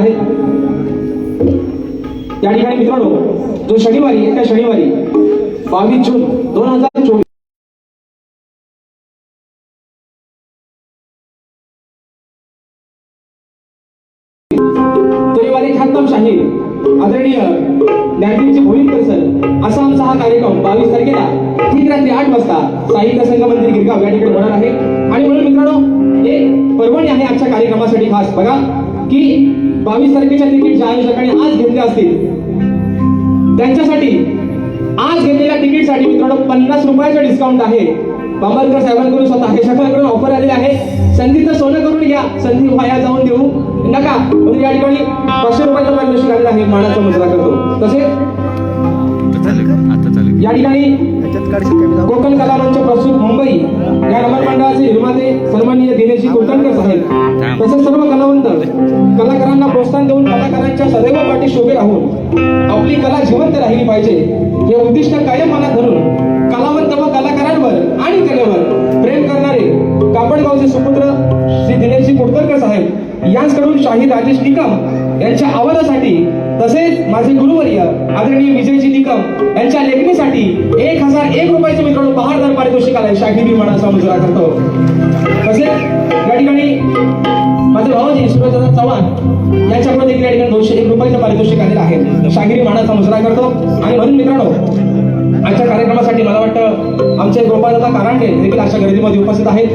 आहे. या ठिकाणी मित्रांनो जो शनिवारी येत्या शनिवारी बावीस जून दोन हजार चोवीस तरीवारी ख्यातनाम शाहीर आदरणीय ज्ञानदेवजी भोईरकर सर असा आमचा हा कार्यक्रम बावीस तारखेला ठीक रात्री आठ वाजता साहित्य संघ मंदिर गिरगाव या ठिकाणी होणार आहे. आणि म्हणून मित्रांनो एक पर्वणी आहे आजच्या कार्यक्रमासाठी खास बघा की बावीस तारखेच्या तिकीट ज्या आयोजकांनी आज घेतले असतील त्यांच्यासाठी आज घेतलेल्या तिकीटसाठी मित्रांनो पन्नास रुपयाचा डिस्काउंट आहे. बांबरकर साहेबांकडून स्वतः हे शकलाकडून ऑफर आलेली आहे संधीचं सोनं करून घ्या. संधी वाया जाऊन देऊ. नका. म्हणजे या ठिकाणी पाचशे रुपयाचं मार्गदर्शन आलेलं आहे. मानाचा मुजरा करतो. तसेच या ठिकाणी कोकण कला मंच प्रस्तुत मुंबई. या रमण मंडळाचे निर्माते सन्माननीय दिनेशजी कुलकर्णकर साहेब. तसेच सर्व कलावंत. कलाकारांना प्रोत्साहन देऊन कलाकारांच्या सदैव पाठी शोभे राहून आपली कला जिवंत राहिली पाहिजे. हे उद्दिष्ट कायम मनात धरून कलावंत व कलाकारांवर आणि कलेवर प्रेम करणारे कापडगावचे सुपुत्र श्री दिनेशजी कुडतरकर साहेब यांच्याकडून शाहीर राजेश निकम यांच्या आवाजासाठी तसेच माझे गुरुवर्य आदरणीय विजयजी निकम यांच्या लेखणीसाठी एक हजार एक रुपयाचे मित्रांनो बहारदार पारितोषिक आलाय शाहिरी मनाचा मुजरा करतो तसेच या ठिकाणी माझे भाऊजी सुरेशदादा चव्हाण यांच्याकडून देखील या ठिकाणी दोनशे एक रुपयाचं पारितोषिक आलेलं आहे. शाहिरी मानाचा मुजरा करतो आणि म्हणून मित्रांनो आजच्या कार्यक्रमासाठी मला वाटतं आमचे गोपालदा कारांडे देखील अशा गर्दीमध्ये उपस्थित आहेत.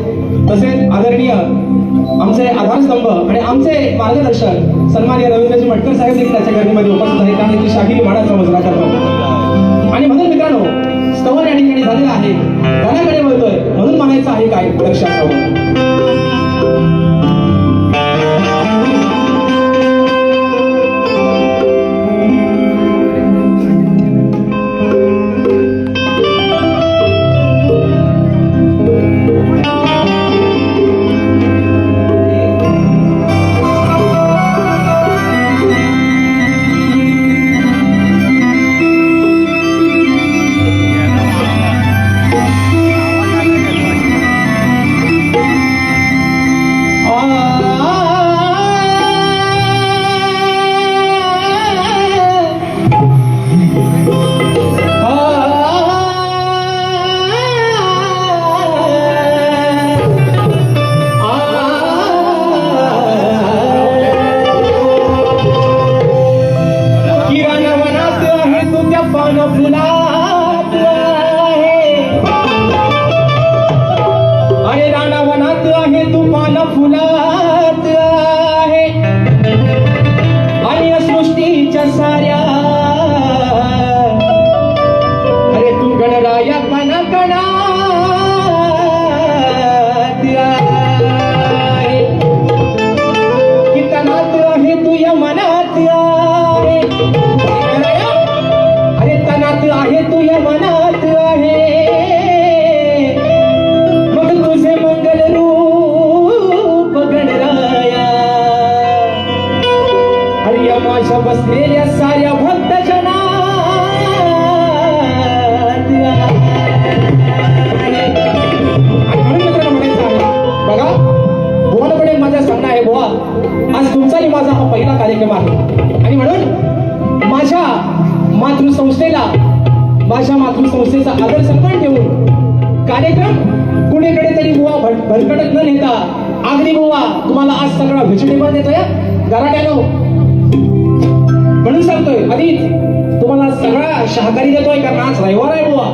तसेच आदरणीय आमचे आधारस्तंभ आणि आमचे मार्गदर्शक सन्मान्य रवींद्रजी मटकर साहेब देखील त्याच्या गर्दीमध्ये उपस्थित आहेत. कारण की शाही मानाचा मुजरा करतात. आणि म्हणून मित्रांनो स्तवन या ठिकाणी झालेला आहे. धनाकडे बोलतोय म्हणून म्हणायचं आहे काय? लक्षात ठेवा. मनात आहे. अरे तनात माझं सांगणं आहे बुवा. आज तुमचाही माझा हा पहिला कार्यक्रम आहे. आणि म्हणून माझ्या मातृसंस्थेला माझ्या मातृसंस्थेचा आदर सन्मान ठेवून कार्यक्रम कुणीकडे तरी बुवा भट- भरकटत न नेता अगदी बुवा तुम्हाला आज सगळा व्हेजिटेबल देतोय गराट्यानो म्हणून म्हणून सांगतोय आधीच तुम्हाला सगळा शाकाहारी देतोय कारण आज रविवार आहे बुवा.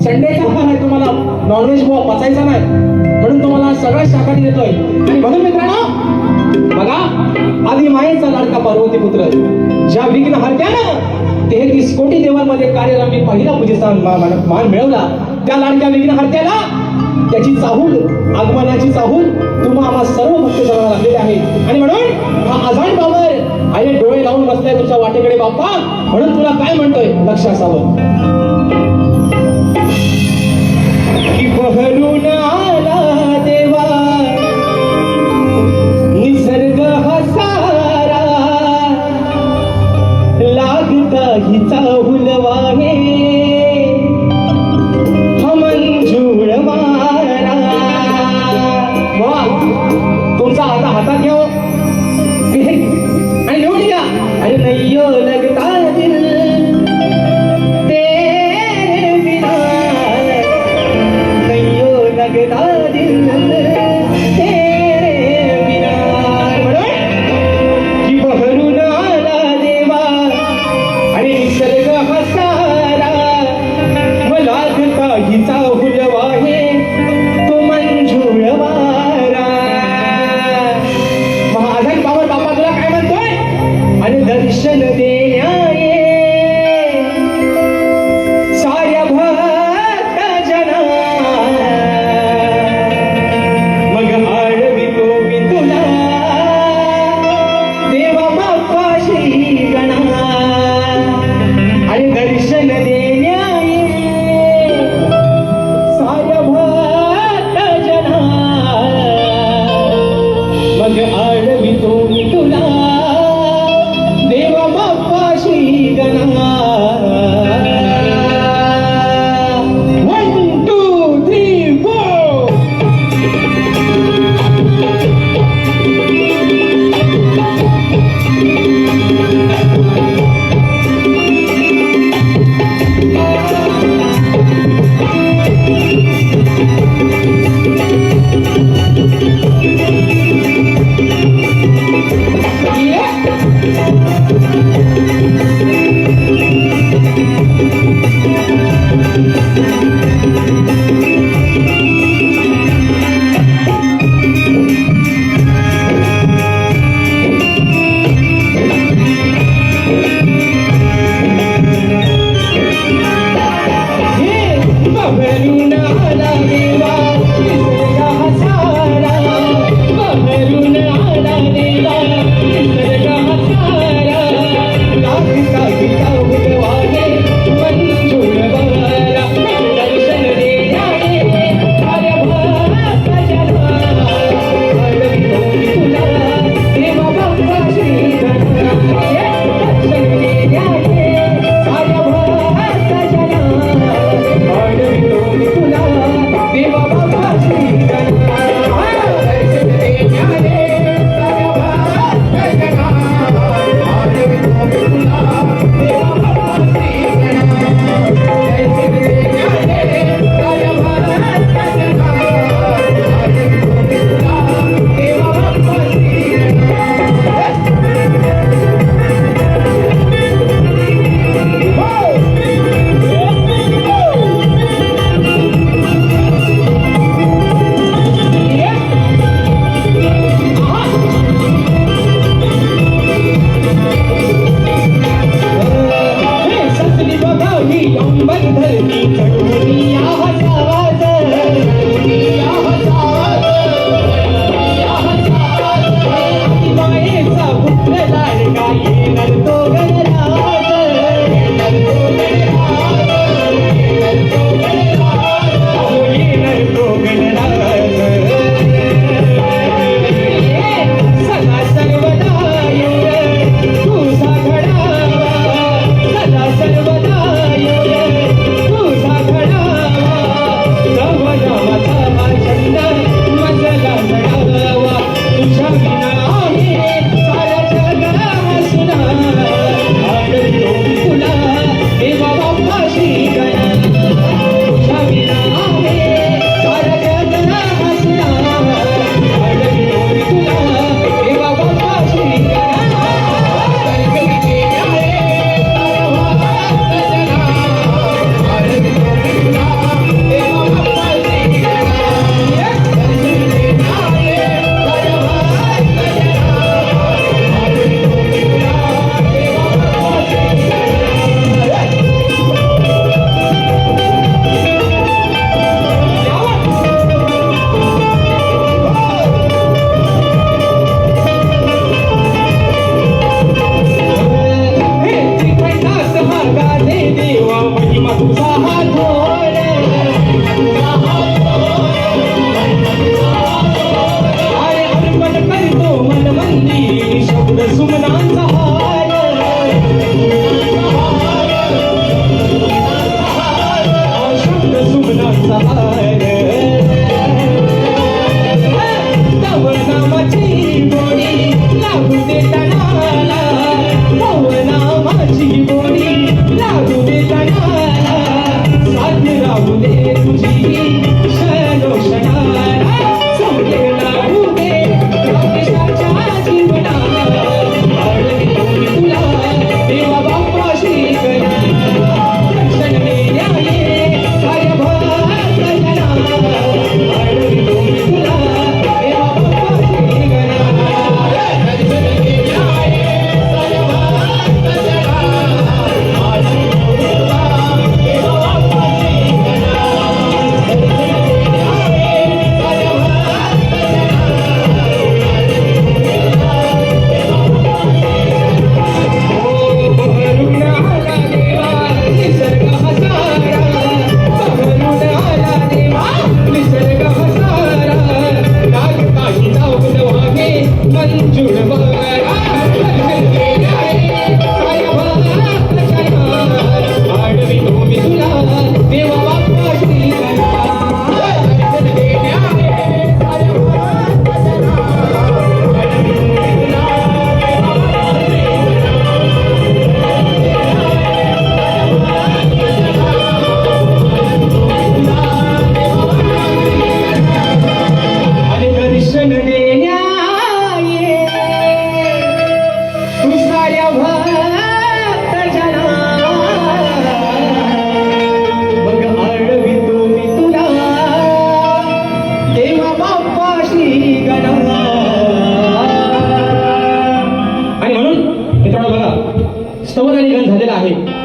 संडेचा वार आहे तुम्हाला नॉनव्हेज बुवा पचायचा नाही. म्हणून तुम्हाला सगळ्या शाखाने देतोय. आणि म्हणून मित्रांनो बघा आधी मायेचा लाडका पार्वती पुत्र ज्या विघ्न हरत्यानं तेहतीस कोटी देवांमध्ये कार्यरमी पहिला पूजेचा मान मिळवला त्या लाडक्या विघ्न हरत्याला त्याची चाहूल आगमनाची चाहूल तुम्हा आम्हा सर्व भक्त जनाला लागलेले आहे. आणि म्हणून हा आजाण बाबर आईने डोळे लावून बसलाय तुमच्या वाटेकडे बाप्पा. म्हणून तुला काय म्हणतोय? लक्ष असावं. की बहरून आला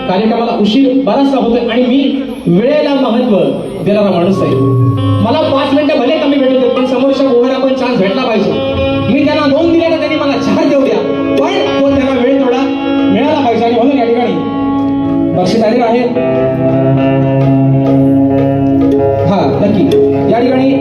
कार्यक्रमाला उशीर बराचसा होतोय आणि मी वेळेला महत्त्व देणारा माणूस आहे. मला पाच मिनिटं भले कमी भेटत पण समोरच्या गोव्याला पण चान्स भेटला पाहिजे. मी त्यांना नोंद दिल्या तर त्यांनी मला चार देऊ द्या. पण तो त्यांना वेळ थोडा मिळाला पाहिजे आणि म्हणून या ठिकाणी बक्षीस आलेलं आहे. हा नक्की. या ठिकाणी